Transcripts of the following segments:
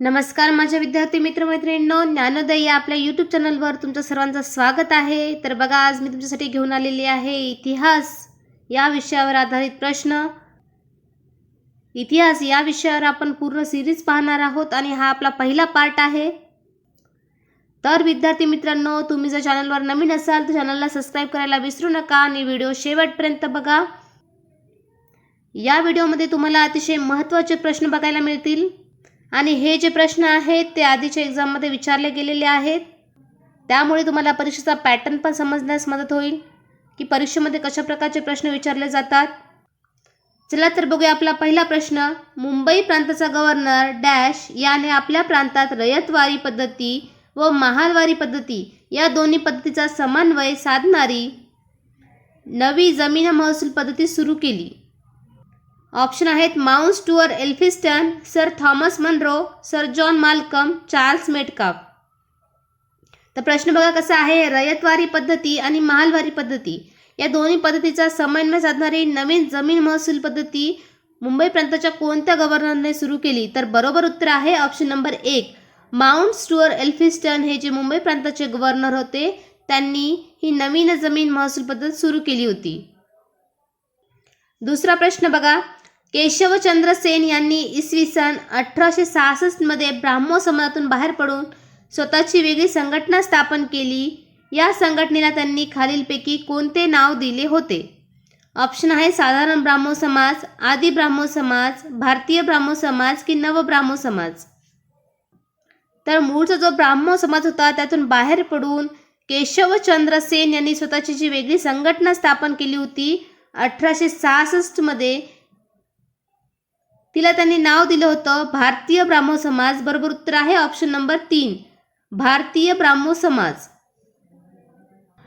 नमस्कार माझ्या विद्यार्थी मित्रमैत्रिणींनो ज्ञानोदय या आपल्या यूट्यूब चॅनलवर तुमचं सर्वांचं स्वागत आहे. तर बघा आज मी तुमच्यासाठी घेऊन आलेली आहे इतिहास या विषयावर आधारित प्रश्न. इतिहास या विषयावर आपण पूर्ण सिरीज पाहणार आहोत आणि हा आपला पहिला पार्ट आहे. तर विद्यार्थी मित्रांनो तुम्ही जर चॅनलवर नवीन असाल तर चॅनलला सबस्क्राईब करायला विसरू नका आणि व्हिडिओ शेवटपर्यंत बघा. या व्हिडिओमध्ये तुम्हाला अतिशय महत्त्वाचे प्रश्न बघायला मिळतील. आणि हे जे प्रश्न आहेत ते आधीच्या एक्झाममध्ये विचारले गेलेले आहेत. त्यामुळे तुम्हाला परीक्षेचा पॅटर्न पण समजण्यास मदत होईल. की परीक्षेमध्ये कशा प्रकारचे प्रश्न विचारले जातात? चला तर बघूया आपला पहिला प्रश्न. मुंबई प्रांताचा गव्हर्नर डॅश याने आपल्या प्रांतात रयतवारी पद्धती व महालवारी पद्धती या दोन्ही पद्धतीचा समन्वय साधणारी नवी जमीन महसूल पद्धती सुरू केली. ऑप्शन आहेत Mount Stuart Elphinstone Sir Thomas Munro Sir John Malcolm Charles Metcalfe तर प्रश्न बघा कसा आहे? रयतवारी पद्धती आणि महालवारी पद्धती. या दोन्ही पद्धतीचा समन्वय साधणारी नवीन जमीन महसूल पद्धती मुंबई प्रांताच्या कोणत्या गव्हर्नरने सुरू केली? तर बरोबर उत्तर आहे ऑप्शन नंबर एक. माउंट स्टुअर एल्फिस्टन हे जे मुंबई प्रांताचे गव्हर्नर होते त्यांनी ही नवीन जमीन महसूल पद्धत सुरू केली होती. दुसरा प्रश्न बघा. केशवचंद्र सेन यांनी इसवी सन अठराशे सहासष्टमध्ये ब्राह्मो समाजातून बाहेर पडून स्वतःची वेगळी संघटना स्थापन केली. या संघटनेला त्यांनी खालीलपैकी कोणते नाव दिले होते? ऑप्शन आहे साधारण ब्राह्मो समाज आदी ब्राह्मो समाज भारतीय ब्राह्मो समाज की नव ब्राह्मो समाज? तर मूळचा जो ब्राह्मो समाज होता त्यातून बाहेर पडून केशवचंद्र सेन यांनी स्वतःची जी वेगळी संघटना स्थापन केली होती अठराशे सहासष्टमध्ये तिला त्यांनी नाव दिलं होतं. भारतीय ब्राह्मो समाज. बरोबर उत्तर आहे ऑप्शन नंबर तीन. भारतीय ब्राह्मो समाज.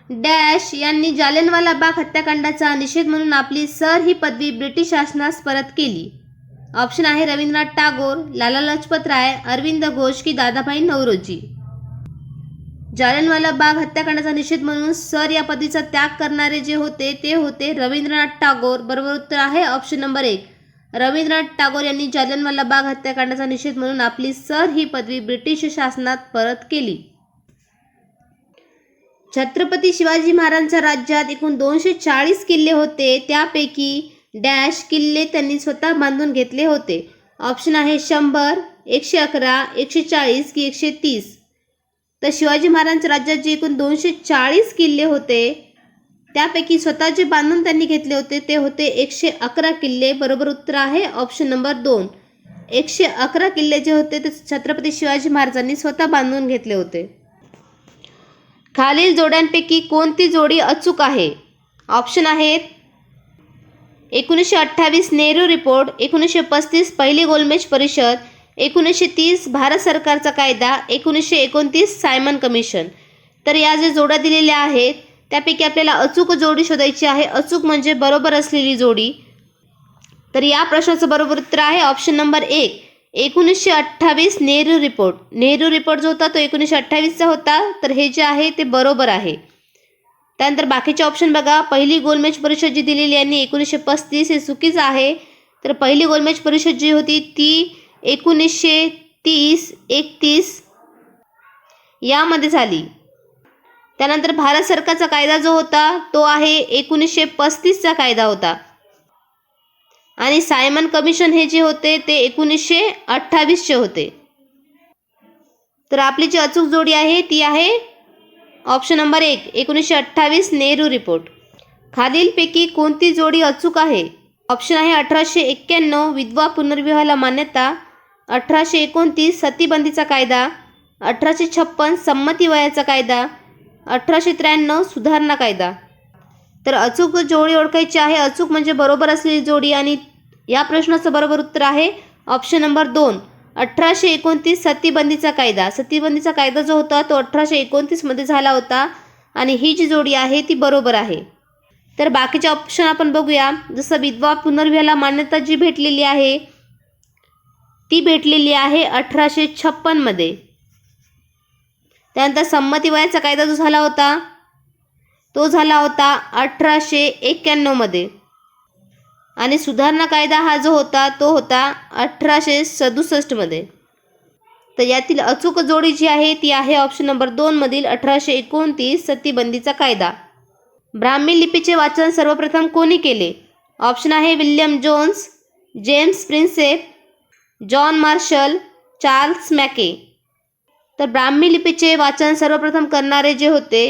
डॅश यांनी जालियनवाला बाग हत्याकांडाचा निषेध म्हणून आपली सर ही पदवी ब्रिटिश शासनास परत केली. ऑप्शन आहे रवींद्रनाथ टागोर लाला लजपत राय अरविंद घोष की दादाभाई नवरोजी जालियनवाला बाग हत्याकांडाचा निषेध म्हणून सर या पदवीचा त्याग करणारे जे होते ते होते रवींद्रनाथ टागोर. बरोबर उत्तर आहे ऑप्शन नंबर एक. रवींद्रनाथ टागोर यांनी जालियनवाला बाग हत्याकांडाचा निषेध म्हणून आपली सर ही पदवी ब्रिटिश शासनात परत केली. छत्रपती शिवाजी महाराजांच्या राज्यात एकूण दोनशे चाळीस किल्ले होते. त्यापैकी डॅश किल्ले त्यांनी स्वतः बांधून घेतले होते. ऑप्शन आहे शंभर एकशे अकरा एकशे चाळीस की एकशे तीस तर शिवाजी महाराजांच्या राज्यात जे एकूण दोनशे चाळीस किल्ले होते त्यापैकी स्वतः जे बांधून त्यांनी घेतले होते ते होते एकशे अकरा किल्ले. बरोबर उत्तर आहे ऑप्शन नंबर दोन. एकशे अकरा किल्ले जे होते ते छत्रपती शिवाजी महाराजांनी स्वतः बांधून घेतले होते. खालील जोड्यांपैकी कोणती जोडी अचूक आहे? ऑप्शन आहेत. एकोणीसशे अठ्ठावीस नेहरू रिपोर्ट एकोणीसशे पस्तीस पहिली गोलमेज परिषद एकोणीसशे तीस भारत सरकारचा कायदा एकोणीसशे एकोणतीस सायमन कमिशन. तर या जे जोड्या दिलेल्या आहेत त्यापैकी आपल्याला अचूक जोडी शोधायची आहे. अचूक म्हणजे बरोबर असलेली जोडी. तर या प्रश्नाचं बरोबर उत्तर आहे ऑप्शन नंबर एक. एकोणीसशे अठ्ठावीस नेहरू रिपोर्ट नेहरू रिपोर्ट जो होता तो एकोणीसशे अठ्ठावीसचा होता. तर हे जे आहे ते बरोबर आहे. त्यानंतर बाकीचे ऑप्शन बघा. पहिली गोलमेज परिषद जी दिलेली यांनी एकोणीसशे पस्तीस हे चुकीचं आहे. तर पहिली गोलमेज परिषद जी होती ती एकोणीसशे तीस एकतीस यामध्ये झाली. त्यानंतर भारत सरकारचा कायदा जो होता तो आहे एकोणीसशे पस्तीसचा कायदा होता. आणि सायमन कमिशन हे जे होते ते एकोणीसशे अठ्ठावीसचे होते. तर आपली जी अचूक जोडी आहे ती आहे ऑप्शन नंबर एक एकोणीसशे अठ्ठावीस नेहरू रिपोर्ट. खालीलपैकी कोणती जोडी अचूक आहे? ऑप्शन आहे अठराशे एक्क्याण्णव विधवा पुनर्विवाहाला मान्यता अठराशे एकोणतीस सतीबंदीचा कायदा अठराशे छप्पन संमती वयाचा कायदा अठराशे त्र्याण्णव सुधारणा कायदा. तर अचूक जोडी ओळखायची आहे. अचूक म्हणजे बरोबर असलेली जोडी आणि या प्रश्नाचं बरोबर उत्तर आहे ऑप्शन नंबर दोन. अठराशे एकोणतीस सतीबंदीचा कायदा. सतीबंदीचा कायदा जो होता तो अठराशे एकोणतीसमध्ये झाला होता आणि ही जी जोडी आहे ती बरोबर आहे. तर बाकीचे ऑप्शन आपण बघूया. जसं विधवा पुनर्विवाहाला मान्यता जी भेटलेली आहे ती भेटलेली आहे अठराशे छप्पनमध्ये त्यानंतर संमती वयाचा कायदा जो झाला होता तो झाला होता अठराशे एक्क्याण्णवमध्ये आणि सुधारणा कायदा हा जो होता तो होता अठराशे सदुसष्टमध्ये तर यातील अचूक जोडी जी आहे ती आहे ऑप्शन नंबर दोनमधील अठराशे एकोणतीस सतीबंदीचा कायदा. ब्राह्मी लिपीचे वाचन सर्वप्रथम कोणी केले? ऑप्शन आहे William Jones James Prinsep John Marshall Charles Mackay. तर ब्राह्मी लिपीचे वाचन सर्वप्रथम करणारे जे होते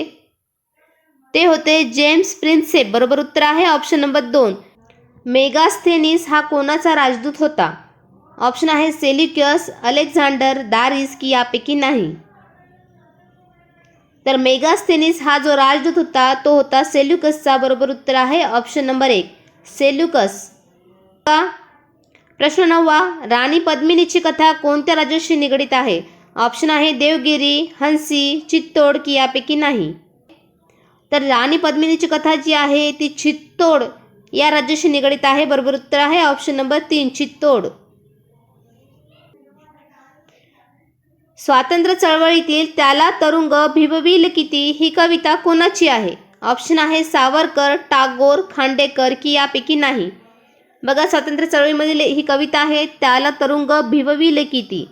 ते होते जेम्स प्रिन्सेप बरोबर उत्तर आहे ऑप्शन नंबर दोन. मेगास्थेनिस हा कोणाचा राजदूत होता? ऑप्शन आहे सेल्युकियस अलेक्झांडर दारिस की यापैकी नाही. तर मेगास्थेनिस हा जो राजदूत होता तो होता सेल्युकसचा. बरोबर उत्तर आहे ऑप्शन नंबर एक. सेल्युकस. का प्रश्न नववा. राणी पद्मिनीची कथा कोणत्या राज्याशी निगडीत आहे? ऑप्शन आहे देवगिरी हंसी चित्तोड की यापैकी नाही. तर राणी पद्मिनीची कथा जी आहे ती चित्तोड या राज्याशी निगडीत आहे. बरोबर उत्तर आहे ऑप्शन नंबर तीन चित्तोड. स्वातंत्र्य चळवळीतील त्याला तरुंग भिबविल किती ही कविता कोणाची आहे? ऑप्शन आहे सावरकर टागोर खांडेकर की यापैकी नाही. बघा स्वातंत्र्य चळवळीमधील ही कविता आहे त्याला तरुंग भिवविल किती?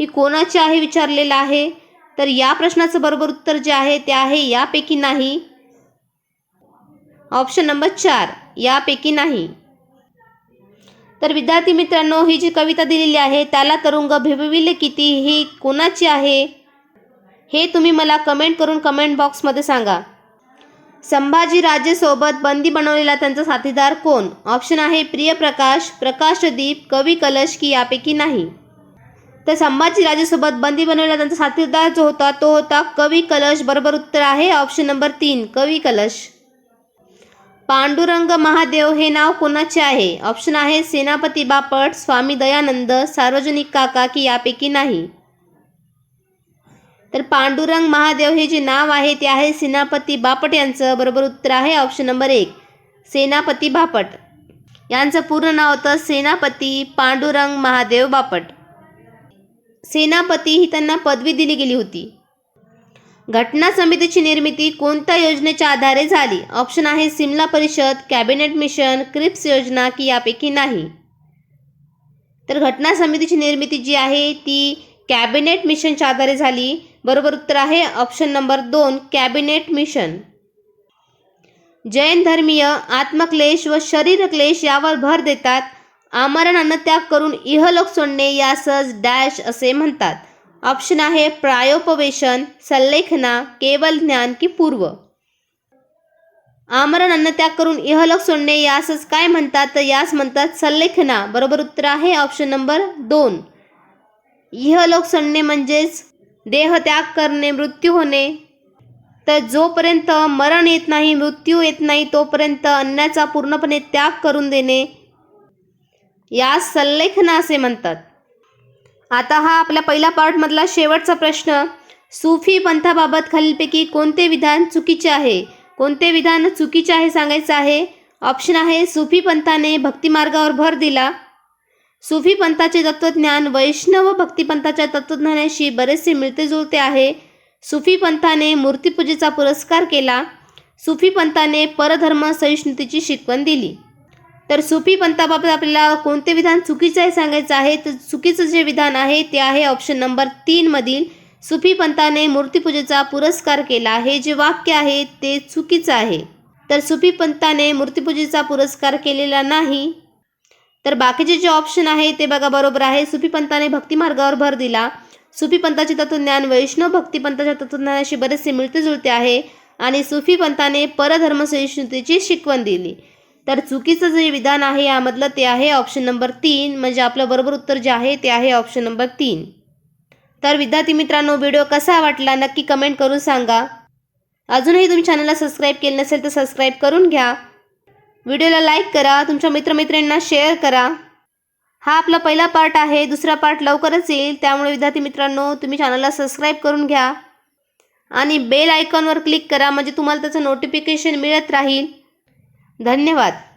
ही कोणाची आहे विचारलेलं आहे? तर या प्रश्नाचं बरोबर उत्तर जे आहे ते आहे यापैकी नाही. ऑप्शन नंबर चार यापैकी नाही. तर विद्यार्थी मित्रांनो ही जी कविता दिलेली आहे त्याला तरुंग भिवविले किती? ही कोणाची आहे? हे तुम्ही मला कमेंट करून कमेंट बॉक्समध्ये सांगा. संभाजी राजेसोबत बंदी बनवलेला त्यांचा साथीदार कोण? ऑप्शन आहे प्रियप्रकाश प्रकाशदीप कवी कलश की यापैकी नाही. तर संभाजी राजेसोबत बंदी बनवला त्यांचा साथीदार जो होता तो होता कवी कलश बरोबर उत्तर आहे. ऑप्शन नंबर तीन कवी कलश. पांडुरंग महादेव हे नाव कोणाचे आहे? ऑप्शन आहे सेनापती बापट स्वामी दयानंद सार्वजनिक काका की यापैकी नाही. तर पांडुरंग महादेव हे जे नाव आहे ते आहे सेनापती बापट यांचं. बरोबर उत्तर आहे ऑप्शन नंबर एक सेनापती बापट. यांचं पूर्ण नाव होतं सेनापती पांडुरंग महादेव बापट. सेनापती ही त्यांना पदवी दिली गेली होती. घटना समितीची निर्मिती कोणत्या योजनेच्या आधारे झाली? ऑप्शन आहे सिमला परिषद कॅबिनेट मिशन क्रिप्स योजना की यापैकी नाही. तर घटना समितीची निर्मिती जी आहे ती कॅबिनेट मिशनच्या आधारे झाली. बरोबर उत्तर आहे ऑप्शन नंबर दोन कॅबिनेट मिशन. जैन धर्मीय आत्मक्लेश व शरीरक्लेश यावर भर देतात. आमरण अन्नत्याग करून इहलोक सोडणे यासच डॅश असे म्हणतात. ऑप्शन आहे प्रायोपवेशन संलेखना केवल ज्ञान की पूर्व. आमरण अन्नत्याग करून इहलोक सोडणे यासच काय म्हणतात? तर यास म्हणतात संलेखना बरोबर उत्तर आहे ऑप्शन नंबर दोन. इहलोक सोडणे म्हणजेच देहत्याग करणे मृत्यू होणे. तर जोपर्यंत मरण येत नाही मृत्यू येत नाही तोपर्यंत अन्नाचा पूर्णपणे त्याग करून देणे. यास संलेखना असे म्हणतात. आता हा आपल्या पहिल्या पार्टमधला शेवटचा प्रश्न. सुफी पंथाबाबत खालीलपैकी कोणते विधान चुकीचे आहे? कोणते विधान चुकीचे आहे सांगायचं आहे? ऑप्शन आहे सुफी पंथाने भक्तिमार्गावर भर दिला. सुफी पंथाचे तत्त्वज्ञान वैष्णव भक्तिपंथाच्या तत्त्वज्ञानाशी बरेचसे मिळते जुळते आहे. सुफी पंथाने मूर्तीपूजेचा पुरस्कार केला. सुफी पंथाने परधर्म सहिष्णुतेची शिकवण दिली. तर सुफी पंथाबाबत आपल्याला कोणते विधान चुकीचं आहे सांगायचं आहे? तर चुकीचं जे विधान आहे ते आहे ऑप्शन नंबर तीनमधील सुफी पंथाने मूर्तीपूजेचा पुरस्कार केला हे जे वाक्य आहे ते चुकीचं आहे. तर सुफी पंथाने मूर्तीपूजेचा पुरस्कार केलेला नाही. तर बाकीचे जे ऑप्शन आहे ते बघा बरोबर आहे. सुफी पंथाने भक्तिमार्गावर भर दिला. सुफी पंथाचे तत्वज्ञान वैष्णव भक्तिपंथाच्या तत्वज्ञानाशी बरेचसे मिळते जुळते आहे आणि सुफी पंथाने परधर्मसहिष्णुतेची शिकवण दिली. तर चुकीचं जे विधान आहे यामधलं ते आहे ऑप्शन नंबर तीन. म्हणजे आपलं बरोबर उत्तर जे आहे ते आहे ऑप्शन नंबर तीन. तर विद्यार्थी मित्रांनो व्हिडिओ कसा वाटला नक्की कमेंट करून सांगा. अजूनही तुम्ही चॅनलला सबस्क्राईब केलं नसेल तर सबस्क्राईब करून घ्या. व्हिडिओला लाईक करा तुमच्या मित्रमैत्रिणींना शेअर करा. हा आपला पहिला पार्ट आहे दुसरा पार्ट लवकरच येईल. त्यामुळे विद्यार्थी मित्रांनो तुम्ही चॅनलला सबस्क्राईब करून घ्या. आणि बेल आयकॉनवर क्लिक करा म्हणजे तुम्हाला त्याचं नोटिफिकेशन मिळत राहील. धन्यवाद.